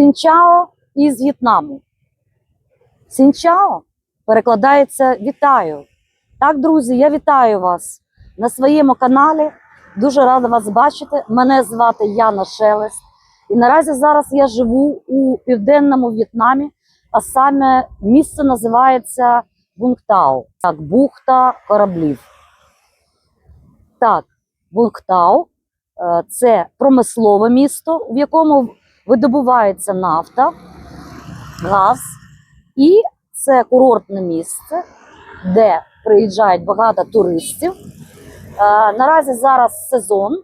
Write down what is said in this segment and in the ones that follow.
Сінчао із В'єтнаму. Сінчао перекладається вітаю. Так, друзі, я вітаю вас на своєму каналі. Дуже рада вас бачити. Мене звати Яна Шелест. І наразі зараз я живу у південному В'єтнамі, а саме місце називається Бунктау. Так, бухта кораблів. Так, Бунктау е, це промислове місто, в якому видобувається нафта, газ, і це курортне місце, де приїжджають багато туристів. Е, Наразі зараз сезон.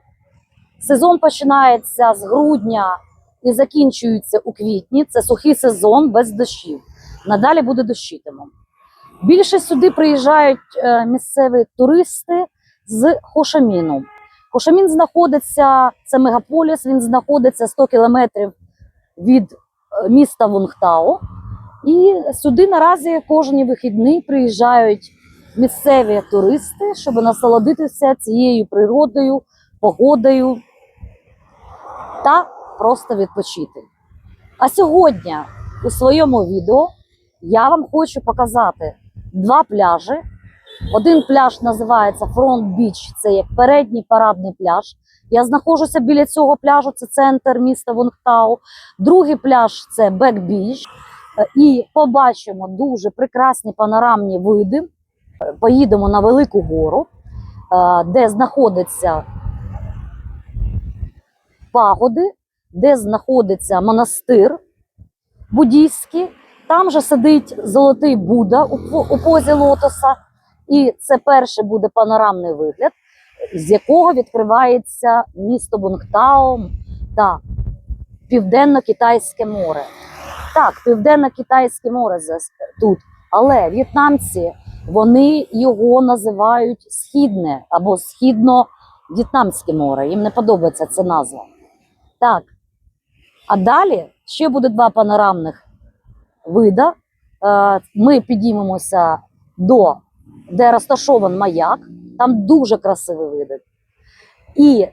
Сезон починається з грудня і закінчується у квітні. Це сухий сезон без дощів. Надалі буде дощитимом. Більше сюди приїжджають е, місцеві туристи з Хошаміну. Хошамін знаходиться, це мегаполіс, він знаходиться 100 кілометрів від е, міста Вунгтау. І сюди наразі кожні вихідні приїжджають місцеві туристи, щоб насолодитися цією природою, погодою та просто відпочити. А сьогодні у своєму відео я вам хочу показати два пляжі. Один пляж називається Фронт Біч, це як передній парадний пляж. Я знаходжуся біля цього пляжу, це центр міста Вонгтау. Другий пляж це Бек Біч. Е, І побачимо дуже прекрасні панорамні види. Е, Поїдемо на Велику гору, е, де знаходиться пагоди, де знаходиться монастир буддійський. Там же сидить золотий Будда у позі лотоса. І це перший буде панорамний вигляд, з якого відкривається місто Бунгтао та Південно-Китайське море. Так, Південно-Китайське море тут. Але в'єтнамці вони його називають Східне або Східно-В'єтнамське море. Їм не подобається ця назва. Так. А далі ще буде два панорамних вида. Е, Ми підіймемося до де розташований маяк. Там дуже красивий види. І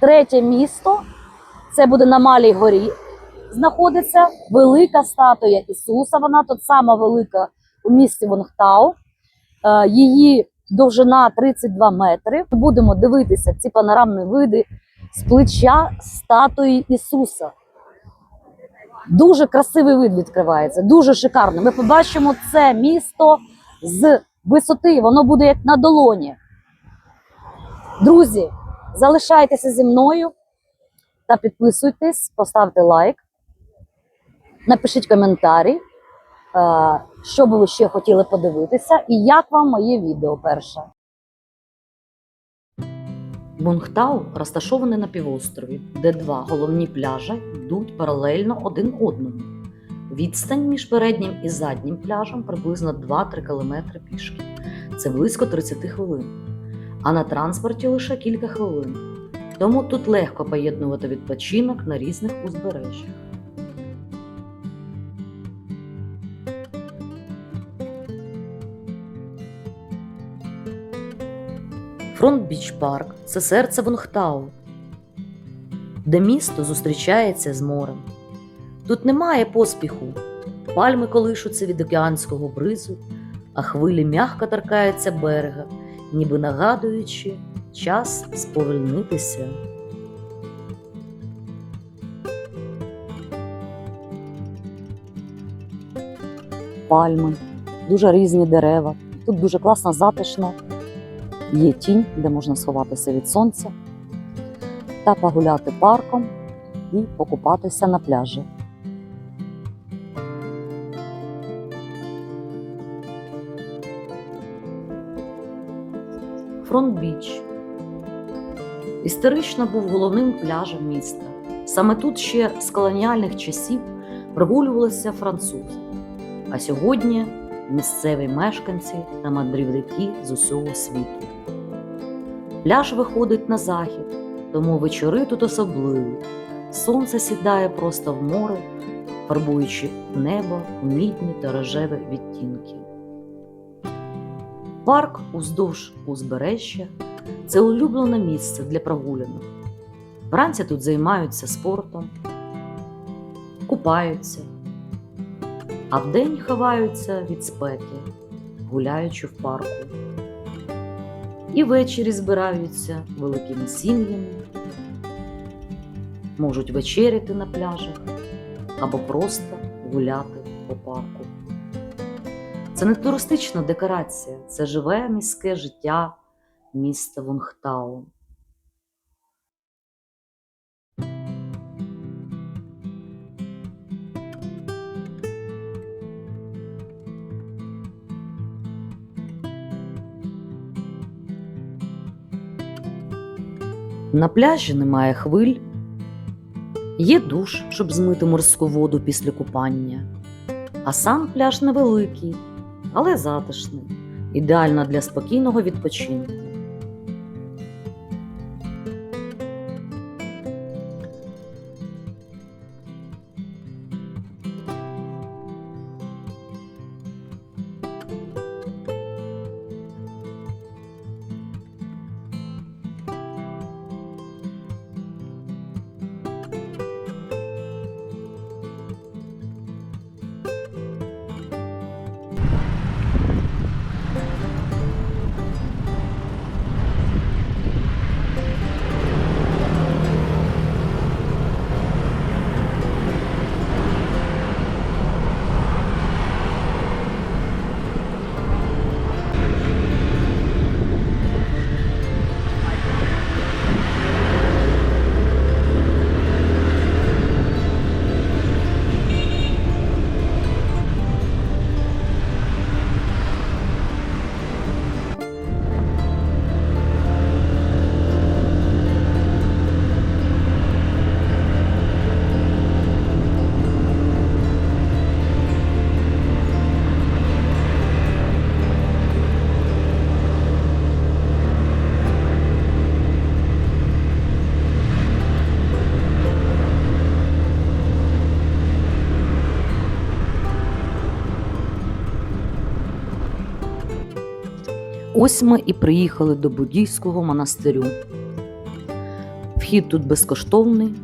третє місто це буде на Малій горі. Знаходиться велика статуя Ісуса. Вона тут сама велика у місті Вонгтау. Е, Її довжина 32 метри. Будемо дивитися ці панорамні види з плеча статуї Ісуса. Дуже красивий вид відкривається, дуже шикарно. Ми побачимо це місто з висоти, воно буде як на долоні. Друзі, залишайтеся зі мною та підписуйтесь, поставте лайк, напишіть коментарі, е, що би ви ще хотіли подивитися, і як вам моє відео перше. Бунгтау розташований на півострові, де два головні пляжі йдуть паралельно один одному. Відстань між переднім і заднім пляжем приблизно 2-3 км пішки. Це близько 30 хвилин. А на транспорті лише кілька хвилин. Тому тут легко поєднувати відпочинок на різних узбережжях. Фронт Біч Парк це серце Вонгтау, де місто зустрічається з морем. Тут немає поспіху, пальми колишуться від океанського бризу, а хвилі м'яко торкаються берега, ніби нагадуючи час сповільнитися. Пальми, дуже різні дерева. Тут дуже класно, затишно. Є тінь, де можна сховатися від сонця та погуляти парком і покупатися на пляжі. Фронт Біч історично був головним пляжем міста. Саме тут ще з колоніальних часів прогулювалися французи. А сьогодні місцеві мешканці та мандрівники з усього світу. Пляж виходить на захід, тому вечори тут особливі. Сонце сідає просто в море, фарбуючи небо у мідні та рожеві відтінки. Парк уздовж узбережжя це улюблене місце для прогулянок. Вранці тут займаються спортом, купаються, а вдень ховаються від спеки, гуляючи в парку. І ввечері збираються великими сім'ями, можуть вечеряти на пляжах або просто гуляти по парку. Це не туристична декорація, це живе міське життя міста Вонхтау. На пляжі немає хвиль, є душ, щоб змити морську воду після купання. А сам пляж невеликий, але затишний, ідеальна для спокійного відпочинку. Ось ми і приїхали до буддійського монастирю. Вхід тут безкоштовний,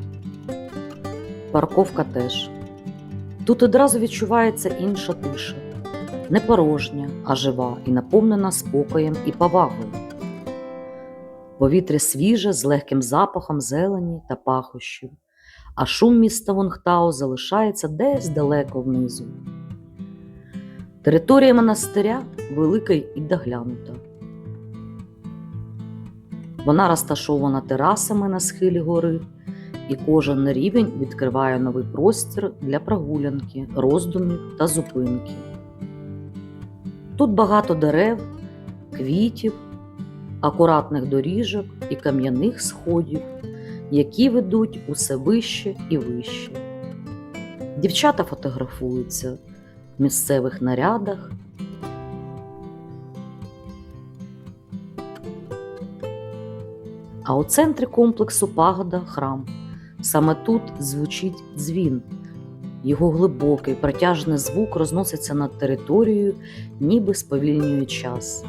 парковка теж. Тут одразу відчувається інша тиша, не порожня, а жива і наповнена спокоєм і повагою. Повітря свіже з легким запахом зелені та пахощів, а шум міста Вонхтау залишається десь далеко внизу. Територія монастиря велика і доглянута. Вона розташована терасами на схилі гори, і кожен рівень відкриває новий простір для прогулянки, роздумів та зупинки. Тут багато дерев, квітів, акуратних доріжок і кам'яних сходів, які ведуть усе вище і вище. Дівчата фотографуються місцевих нарядах. А у центрі комплексу пагода храм. Саме тут звучить дзвін. Його глибокий протяжний звук розноситься над територією, ніби сповільнює час.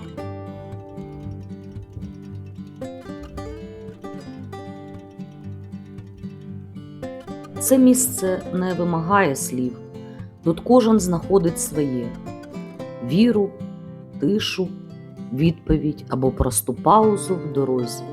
Це місце не вимагає слів. Тут кожен знаходить своє віру, тишу, відповідь або просту паузу в дорозі.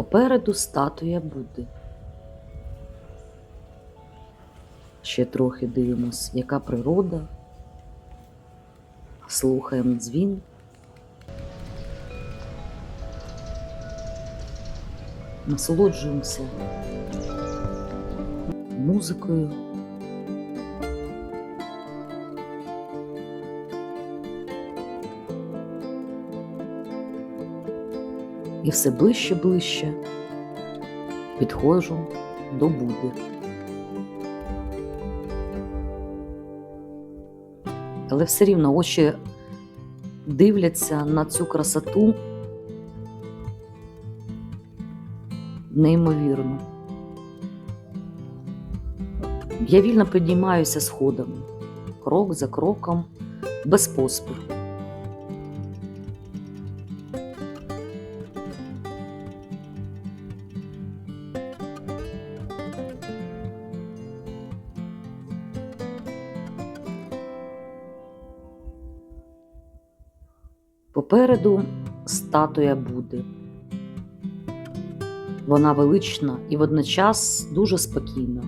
Попереду статуя Будди. Ще трохи дивимось, яка природа. слухаємо дзвін. Насолоджуємося музикою. І все ближче ближче підходжу до Буди. Але все рівно очі дивляться на цю красоту неймовірно. Я вільно піднімаюся сходами, крок за кроком, без поспіху. Попереду статуя Буди. Вона велична і водночас дуже спокійна.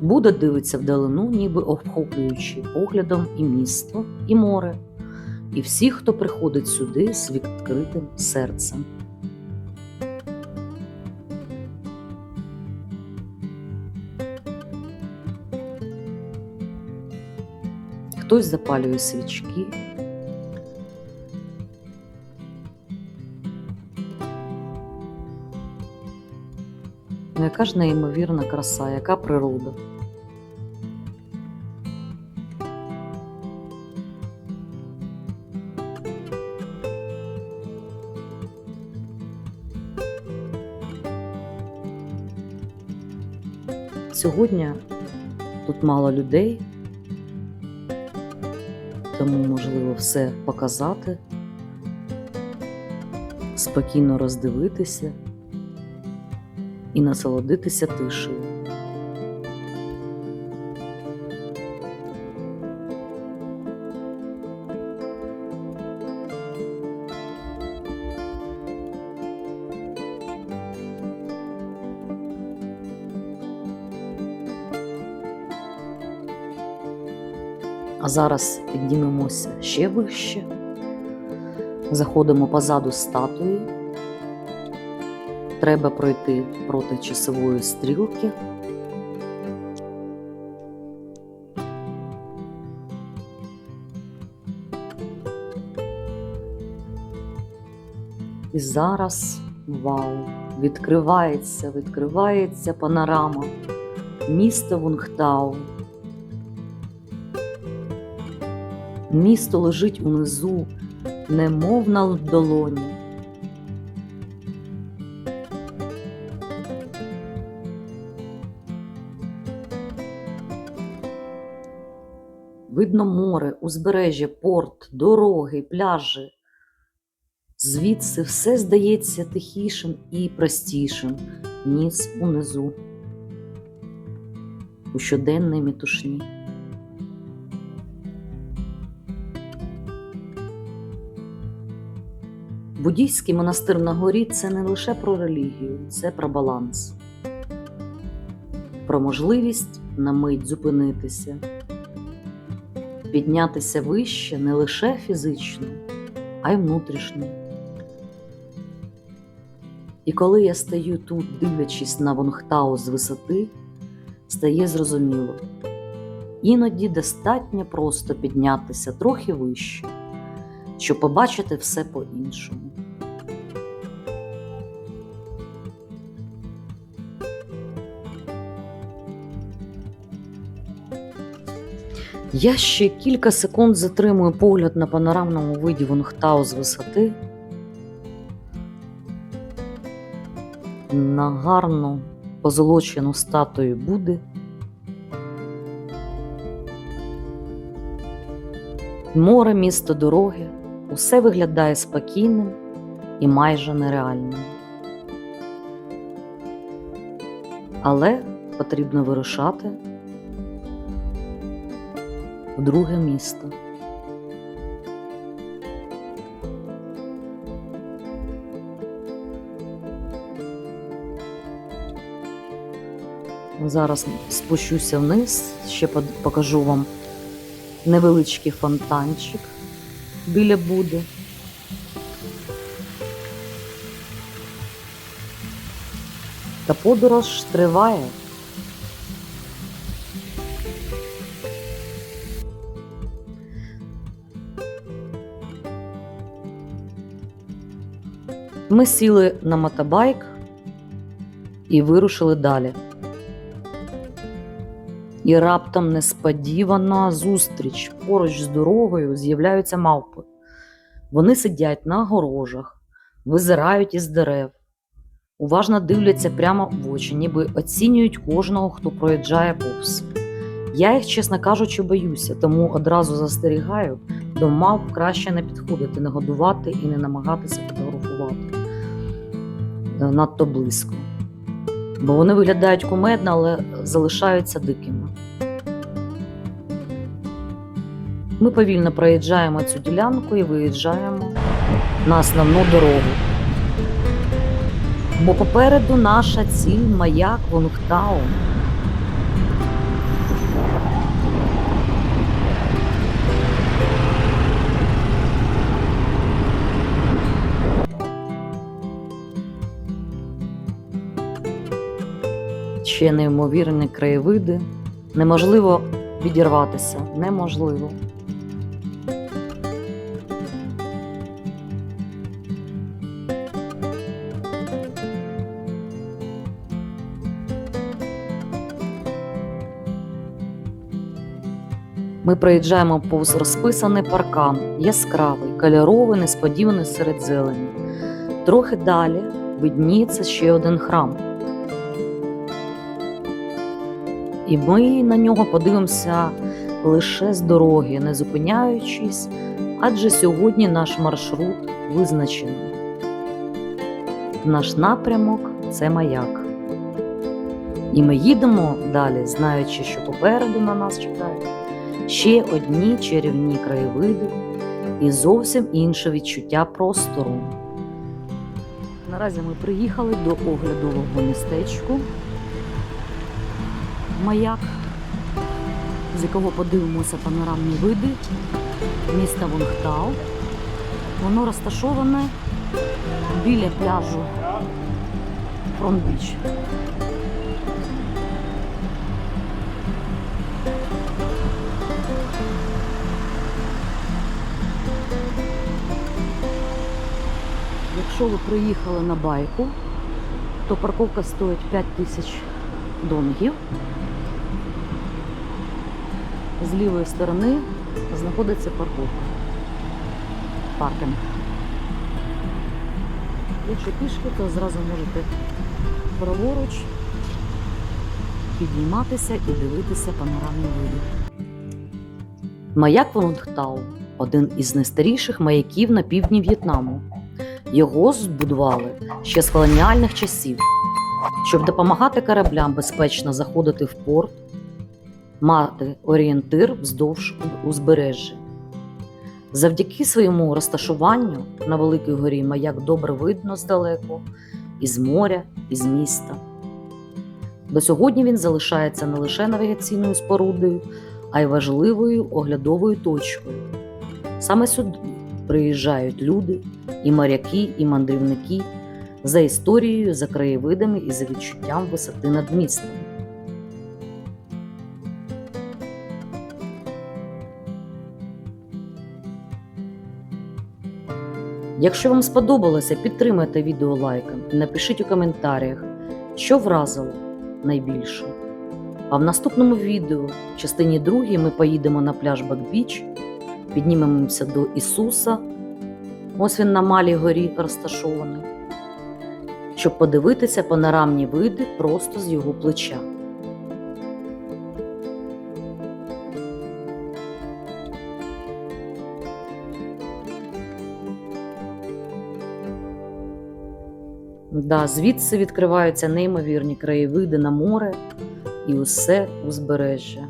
Буда дивиться вдалину, ніби охоплюючи поглядом і місто, і море, і всіх, хто приходить сюди з відкритим серцем. Хтось запалює свічки. Ну, яка ж неймовірна краса, яка природа. Сьогодні тут мало людей, тому можливо все показати, спокійно роздивитися і насолодитися тишею. А зараз піднімемося ще вище, заходимо позаду статуї. Треба пройти проти часової стрілки. І зараз вау! Відкривається, відкривається панорама міста Вунгтау. Місто лежить унизу, немов на долоні. Видно море, узбережжя, порт, дороги, пляжі. Звідси все здається тихішим і простішим, ніж унизу, у щоденній метушні. Буддійський монастир на горі це не лише про релігію, це про баланс, про можливість на мить зупинитися, піднятися вище не лише фізично, а й внутрішньо. І коли я стою тут, дивлячись на Вонгтау з висоти, стає зрозуміло, іноді достатньо просто піднятися трохи вище, щоб побачити все по-іншому. Я ще кілька секунд затримую погляд на панорамному виді Вонгтау з висоти. На гарну позолочену статую Буди. Море, місто, дороги усе виглядає спокійним і майже нереальним. Але потрібно вирушати друге місто. Зараз спущуся вниз, ще покажу вам невеличкий фонтанчик біля Буди. Та подорож триває. Ми сіли на мотобайк і вирушили далі. І раптом несподівана зустріч поруч з дорогою з'являються мавпи. Вони сидять на огорожах, визирають із дерев, уважно дивляться прямо в очі, ніби оцінюють кожного, хто проїжджає повз. Я їх, чесно кажучи, боюся, тому одразу застерігаю, до мавп краще не підходити, не годувати і не намагатися фотографувати надто близько. Бо вони виглядають кумедно, але залишаються дикими. Ми повільно проїжджаємо цю ділянку і виїжджаємо на основну дорогу. Бо попереду наша ціль маяк Вонгтау. Ще неймовірні краєвиди. Неможливо відірватися. Неможливо. Ми проїжджаємо повз розписаний паркан, яскравий, кольоровий, несподіваний серед зелені. Трохи далі видніється ще один храм. І ми на нього подивимося лише з дороги, не зупиняючись, адже сьогодні наш маршрут визначений. Наш напрямок це маяк. І ми їдемо далі, знаючи, що попереду на нас чекають ще одні чарівні краєвиди і зовсім інше відчуття простору. Наразі ми приїхали до оглядового містечку маяк, з якого подивимося панорамні види міста Вонгтау. Воно розташоване біля пляжу Фронтбіч. Якщо ви приїхали на байку, то парковка стоїть 5 тисяч донгів. З лівої сторони знаходиться парковка. Паркінг. Якщо пішки, то зразу можете праворуч підніматися і дивитися панорамні види. Маяк Вонгтау – один із найстаріших маяків на півдні В'єтнаму. Його збудували ще з колоніальних часів, щоб допомагати кораблям безпечно заходити в порт, мати орієнтир вздовж узбережжя. Завдяки своєму розташуванню на Великій горі маяк добре видно здалеку, із моря, із міста. До сьогодні він залишається не лише навігаційною спорудою, а й важливою оглядовою точкою. Саме сюди приїжджають люди, і моряки, і мандрівники за історією, за краєвидами і за відчуттям висоти над містом. Якщо вам сподобалося, підтримайте відео лайком і напишіть у коментарях, що вразило найбільше. А в наступному відео, в частині 2, ми поїдемо на пляж Бакбіч, піднімемося до Ісуса. Ось він на малій горі розташований, щоб подивитися панорамні види просто з його плеча. Да, звідси відкриваються неймовірні краєвиди на море і усе узбережжя.